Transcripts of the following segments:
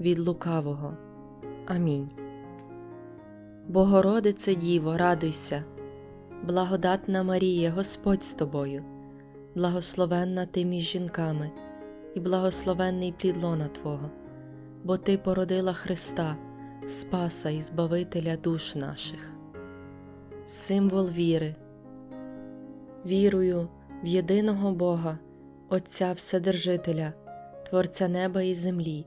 від лукавого. Амінь. Богородице Діво, радуйся, благодатна Марія, Господь з тобою, благословенна ти між жінками, і благословенний плід лона Твого, бо Ти породила Христа, Спаса і Збавителя душ наших. Символ віри. Вірую в єдиного Бога, Отця Вседержителя, Творця неба і землі,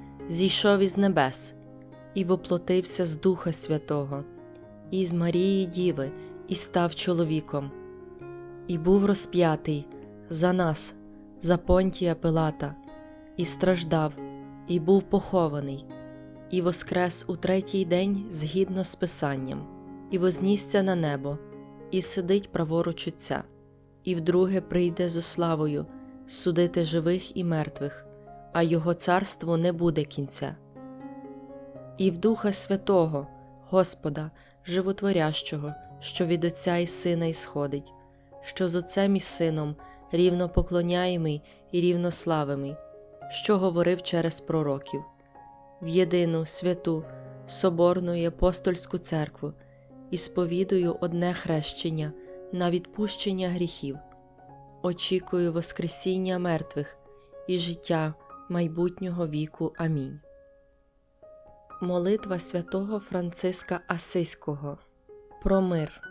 зійшов із небес і воплотився з Духа Святого, і з Марії Діви, і став чоловіком, і був розп'ятий за нас, за Понтія Пилата, і страждав, і був похований, і воскрес у третій день згідно з Писанням, і вознісся на небо, і сидить праворуч Отця і вдруге прийде зо славою судити живих і мертвих, а Його царство не буде кінця. І в Духа Святого, Господа, Животворящого, що від Отця і Сина ісходить, що з Отцем і Сином рівно поклоняємий і рівнославимий, що говорив через пророків, в єдину святу, соборну і апостольську церкву і сповідую одне хрещення на відпущення гріхів, очікую Воскресіння мертвих і життя майбутнього віку. Амінь. Молитва святого Франциска Асиського Про мир.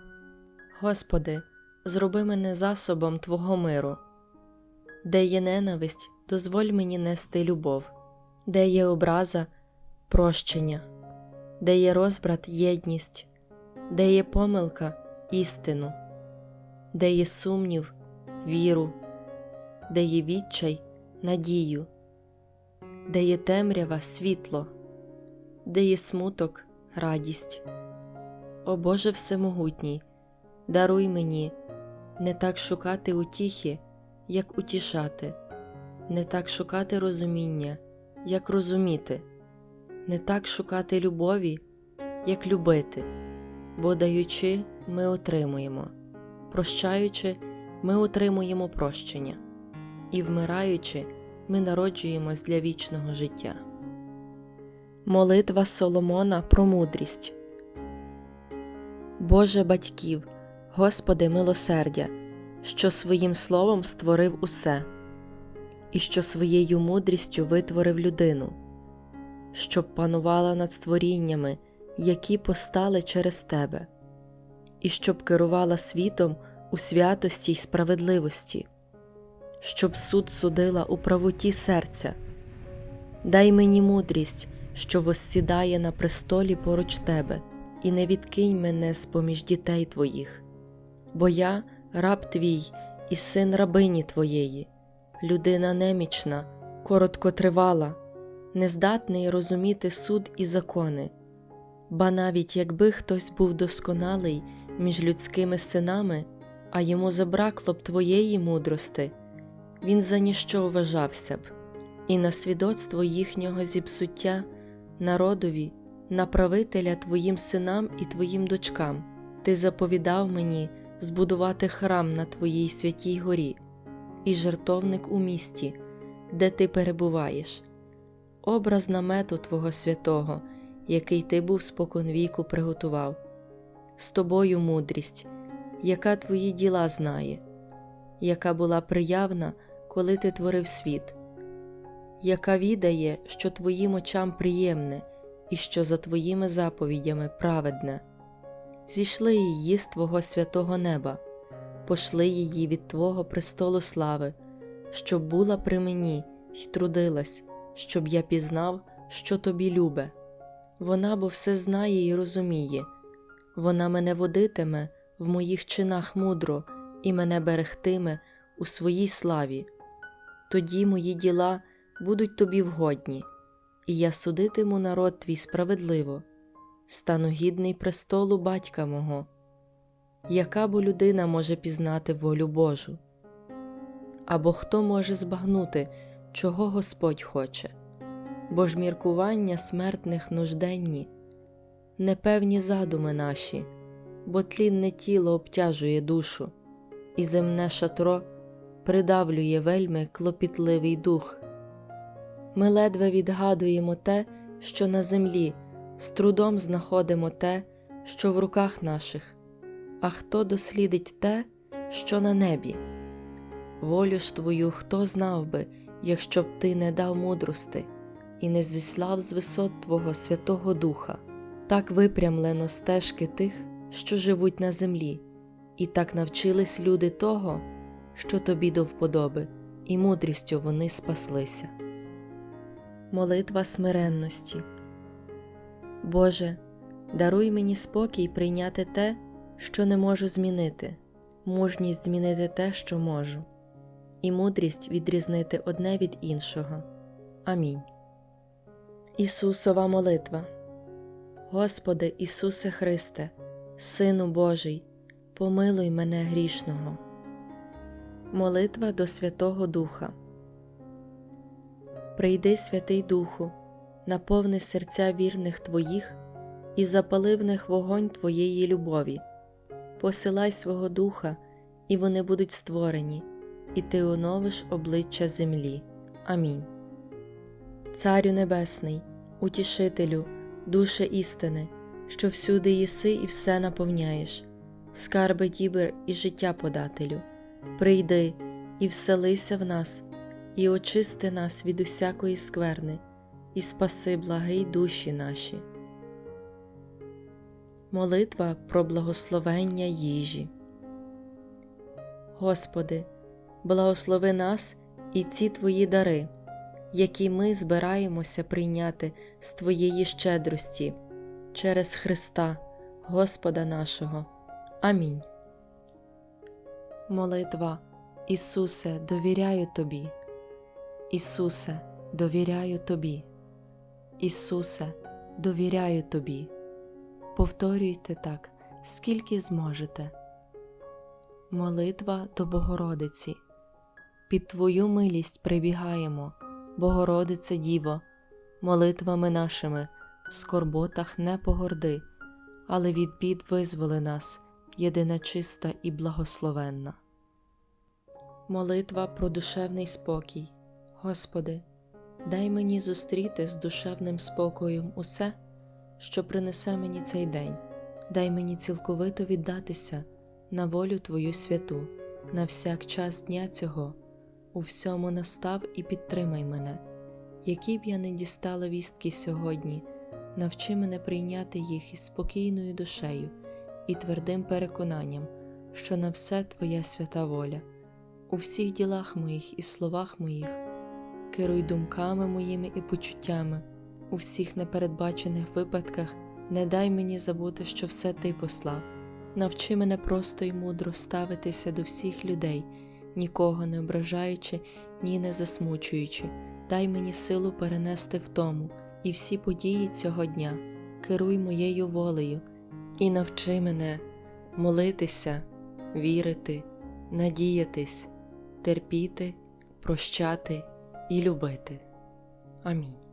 Господи, зроби мене засобом Твого миру. Де є ненависть, дозволь мені нести любов, де є образа прощення, де є розбрат єдність, де є помилка істину, де є сумнів, віру, де є відчай, надію, де є темрява, світло, де є смуток, радість. О Боже Всемогутній, даруй мені не так шукати утіхи, як утішати, не так шукати розуміння, як розуміти, не так шукати любові, як любити, бо даючи, ми отримуємо, прощаючи, ми отримуємо прощення, і вмираючи, ми народжуємось для вічного життя. Молитва Соломона про мудрість. Боже батьків, Господи милосердя, що своїм словом створив усе, і що своєю мудрістю витворив людину, щоб панувала над створіннями, які постали через Тебе, і щоб керувала світом у святості й справедливості, щоб суд судила у правоті серця. Дай мені мудрість, що воссідає на престолі поруч тебе, і не відкинь мене з поміж дітей твоїх, бо я раб твій і син рабині твоєї, людина немічна, короткотривала, нездатний розуміти суд і закони, ба навіть якби хтось був досконалий між людськими синами, а йому забракло б твоєї мудрости, він за ніщо вважався б, і на свідоцтво їхнього зіпсуття народові, на правителя твоїм синам і твоїм дочкам, ти заповідав мені збудувати храм на твоїй святій горі і жертовник у місті, де ти перебуваєш, образ намету Твого святого, який ти був споконвіку приготував, з тобою мудрість, яка твої діла знає, яка була приявна, коли ти творив світ, яка відає, що твоїм очам приємне і що за твоїми заповідями праведне. Зійшли її з Твого святого неба, пошли її від Твого престолу слави, щоб була при мені й трудилась, щоб я пізнав, що тобі любе. Вона бо все знає і розуміє, вона мене водитиме в моїх чинах мудро і мене берегтиме у своїй славі. Тоді мої діла будуть тобі вгодні, і я судитиму народ твій справедливо, стану гідний престолу батька мого. Яка бо людина може пізнати волю Божу? Або хто може збагнути, чого Господь хоче? Бо ж міркування смертних нужденні, непевні задуми наші, бо тлінне тіло обтяжує душу, і земне шатро придавлює вельми клопітливий дух. Ми ледве відгадуємо те, що на землі, з трудом знаходимо те, що в руках наших, а хто дослідить те, що на небі? Волю ж твою хто знав би, якщо б ти не дав мудрости і не зіслав з висот Твого Святого Духа, так випрямлено стежки тих, що живуть на землі, і так навчились люди того, що тобі до вподоби, і мудрістю вони спаслися. Молитва смиренності. Боже, даруй мені спокій прийняти те, що не можу змінити, мужність змінити те, що можу, і мудрість відрізнити одне від іншого. Амінь. Ісусова молитва. Господи Ісусе Христе, Сину Божий, помилуй мене грішного. Молитва до Святого Духа. Прийди, Святий Духу, наповни серця вірних Твоїх і запали в них вогонь Твоєї любові. Посилай свого Духа, і вони будуть створені, і Ти оновиш обличчя землі. Амінь. Царю Небесний, Утішителю, душе істини, що всюди єси і все наповняєш, скарби дібер і життя подателю, прийди і вселися в нас, і очисти нас від усякої скверни, і спаси благий душі наші. Молитва про благословення їжі. Господи, благослови нас і ці Твої дари які ми збираємося прийняти з Твоєї щедрості через Христа, Господа нашого. Амінь. Молитва Ісусе, довіряю Тобі. Ісусе, довіряю Тобі. Ісусе, довіряю Тобі. Повторюйте так, скільки зможете. Молитва до Богородиці. Під Твою милість прибігаємо. Богородице Діво, молитвами нашими в скорботах не погорди, але від бід визволи нас, єдина чиста і благословенна. Молитва про душевний спокій. Господи, дай мені зустріти з душевним спокоєм усе, що принесе мені цей день, дай мені цілковито віддатися на волю Твою святу, на всяк час дня цього у всьому настав і підтримай мене, які б я не дістала вістки сьогодні, навчи мене прийняти їх із спокійною душею і твердим переконанням, що на все Твоя свята воля, у всіх ділах моїх і словах моїх, керуй думками моїми і почуттями, у всіх непередбачених випадках не дай мені забути, що все Ти послав. Навчи мене просто й мудро ставитися до всіх людей нікого не ображаючи, ні не засмучуючи, дай мені силу перенести втому і всі події цього дня, керуй моєю волею і навчи мене молитися, вірити, надіятись, терпіти, прощати і любити. Амінь.